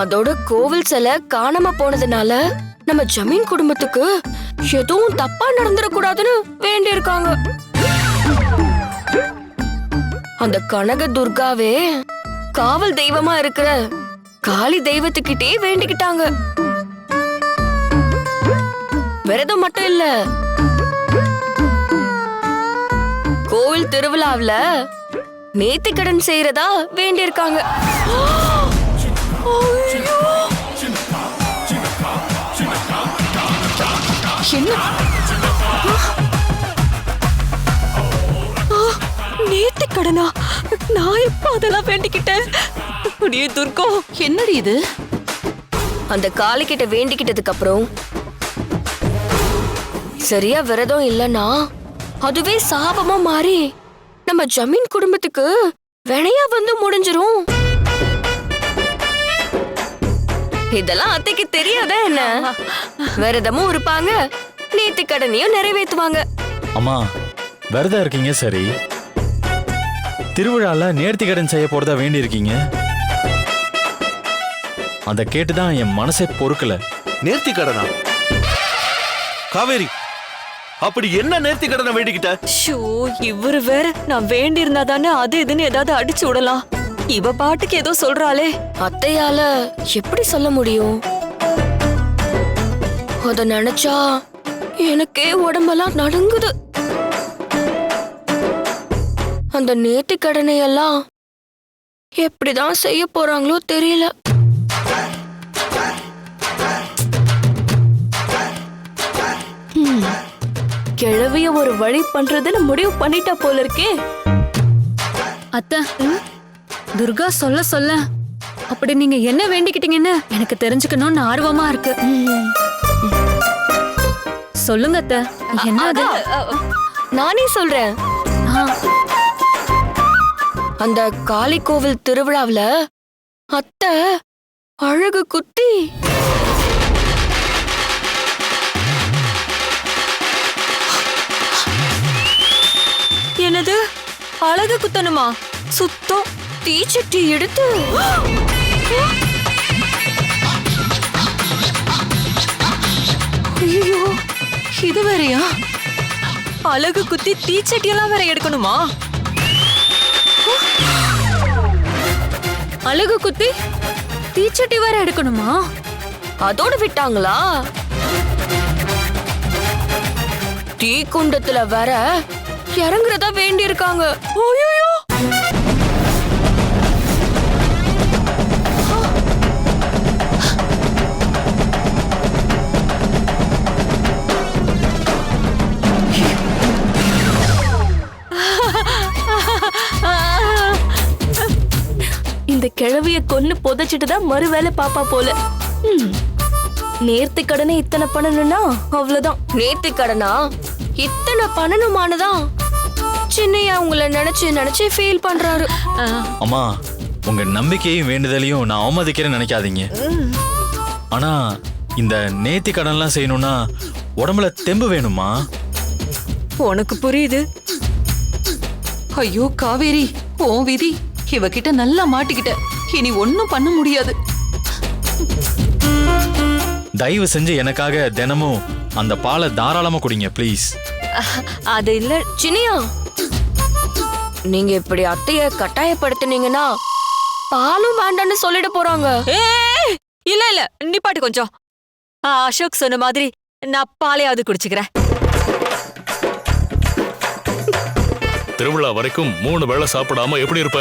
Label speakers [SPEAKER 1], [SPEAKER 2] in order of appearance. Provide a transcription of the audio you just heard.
[SPEAKER 1] அதோட கோவில் சிலை காணாம போனதுனால நம்ம ஜமீன் குடும்பத்துக்கு எதுவும் தப்பா நடந்துடக்கூடாதுன்னு வேண்டி இருக்காங்க அந்த கனக துர்காவே காவல் தெய்வமா இருக்கிற காளி தெய்வத்துக்கிட்டே வேண்டிக்கிட்டாங்க. விரதம் மட்டும் இல்ல. கோவில் திருவிழாவில நேத்திக்கடன் செய்யறதா வேண்டியிருக்காங்க.
[SPEAKER 2] நேத்து கடனா? நான் எப்ப அதெல்லாம் வேண்டிக்கிட்டேன்? அடியே துர்கோ என்னடி இது?
[SPEAKER 1] அந்த காளி கிட்ட வேண்டிக்கிட்டதுக்கு அப்புறம் சரியா விரதம் இல்லனா அதுவே சாபமா மாறி நம்ம ஜமீன் குடும்பத்துக்கு வினையா வந்து முடிஞ்சிரும். இதெல்லாம் அத்தைக்கு தெரியாதா என்ன? விரதமும் இருப்பாங்க நேத்து கடனையும் நிறைவேத்துவாங்க
[SPEAKER 3] அம்மா விரதம் இருக்கீங்க சரி. திருவிழால நேர்த்தி கடன் செய்ய போறதா வேண்டி இருக்கீங்க அதை கேட்டுதான் என் மனசே பொறுக்கல.
[SPEAKER 4] நேர்த்தி கடனா? காவேரி அப்படி என்ன நேர்த்தி கடனை வேண்டிக்கிட்ட?
[SPEAKER 2] ஷோ இவரு வேற நான் வேண்டி இருந்தா தானே அது இதுன்னு ஏதாவது அடிச்சு விடலாம். இவ பாட்டுக்கு ஏதோ சொல்றாளே.
[SPEAKER 1] அத்தையால எப்படி சொல்ல முடியும்? அத நினைச்சா எனக்கே உடம்பெல்லாம் நடுங்குது. அந்த நேர்த்தி கடனை எல்லாம் எப்படிதான் செய்ய போறாங்களோ தெரியல.
[SPEAKER 2] கிழவிய ஒரு வழி பண்றதுன்னு முடிவு பண்ணிட்டா போல இருக்கே.
[SPEAKER 5] அத்தை துர்கா சொல்ல சொல்ல அப்படி நீங்க என்ன வேண்டிக்கிட்டீங்கன்னு எனக்கு தெரிஞ்சுக்கணும்னு ஆர்வமா இருக்கு. சொல்லுங்க அத்தை என்ன
[SPEAKER 1] நானே சொல்றேன். அந்த காளி கோவில் திருவிழாவில் அத்தை அழகு குத்தி
[SPEAKER 2] என்னது? அழகு குத்தணுமா? சுத்தம்
[SPEAKER 1] தீச்சட்டி எடுத்து.
[SPEAKER 2] ஐயோ இது வேறையா? அழகு குத்தி தீச்சட்டி எல்லாம் வேற எடுக்கணுமா?
[SPEAKER 5] அழகு குத்தி தீச்சட்டி வேற எடுக்கணுமா?
[SPEAKER 1] அதோட விட்டாங்களா? தீ குண்டத்துல வர இறங்குறதா வேண்டி இருக்காங்க
[SPEAKER 2] இந்த கிழவிய கொன்னு புதைச்சிட்டு தான் மறு வேலை பாப்பா போல. நேர்த்தி கடனை இத்தனை பண்ணணும்னா அவ்வளவுதான்.
[SPEAKER 1] நேத்து கடனா? இத்தனை பண்ணணுமானதா? சின்னையா உங்களை நினைச்சு நினைச்சு ஃபீல் பண்றாரு.
[SPEAKER 5] ஆ,
[SPEAKER 3] அம்மா உங்க நம்பிக்கையும் வேண்டுதலையும் நான் அவமதிக்கிறேன்னு நினைக்காதீங்க. ஆனா இந்த நேர்த்தி கடன்லாம் செய்யணும்னா உடம்புல தெம்பு வேணுமா?
[SPEAKER 2] உனக்கு புரியுது.
[SPEAKER 6] ஐயோ காவேரி உன் விதி. இவகிட்ட நல்லா மாட்டிக்கிட்ட. இனி ஒன்னும் பண்ண முடியாது.
[SPEAKER 3] தயவு செஞ்சு எனக்காக தினமும் அந்த பாலை தாராளமா குடிங்க ப்ளீஸ்
[SPEAKER 2] அது இல்ல
[SPEAKER 1] சின்னையா நீங்க இப்படி அத்தைய கட்டாயப்படுத்துனீங்கன்னா பாலும் வேண்டான்னு சொல்லிட போறாங்க.
[SPEAKER 2] ஏய், இல்ல இல்ல நிப்பாட்டு கொஞ்சம். ஆ, அசோக் சொன்ன மாதிரி நான் பாலையாவது குடிச்சுக்கிறேன்.
[SPEAKER 7] திருவிழா வரைக்கும் மூணு வேளை சாப்பிடாம எப்படி இருப்ப?